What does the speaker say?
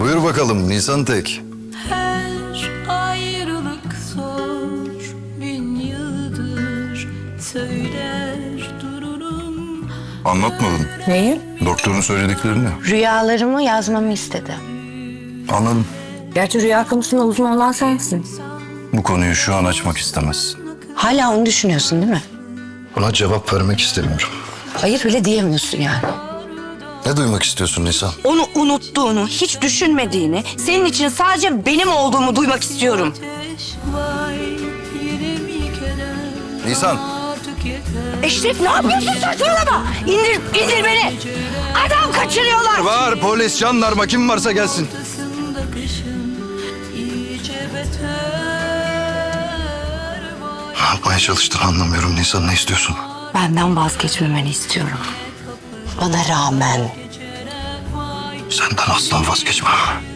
bakalım Nisan Tek. Her ayrılık zor bin yıldır söyler dururum. Anlatmadın. Neyi? Doktorun söylediklerini. Rüyalarımı yazmamı istedi. Anladım. Gerçi rüya konusunda uzman olan sensin. Bu konuyu şu an açmak istemez. Hala onu düşünüyorsun değil mi? Buna cevap vermek istemiyorum. Hayır bile diyemiyorsun yani. Ne duymak istiyorsun Nisan? Onu unuttuğunu, hiç düşünmediğini, senin için sadece benim olduğumu duymak istiyorum. Nisan. Eşref ne yapıyorsun saçmalama? İndir, indir beni. Adam kaçırıyorlar. Var polis, jandarma kim varsa gelsin. Ne yapmaya çalıştığını anlamıyorum Nisan. Ne istiyorsun? Benden vazgeçmemeni istiyorum. Bana rağmen. Senden asla vazgeçmem.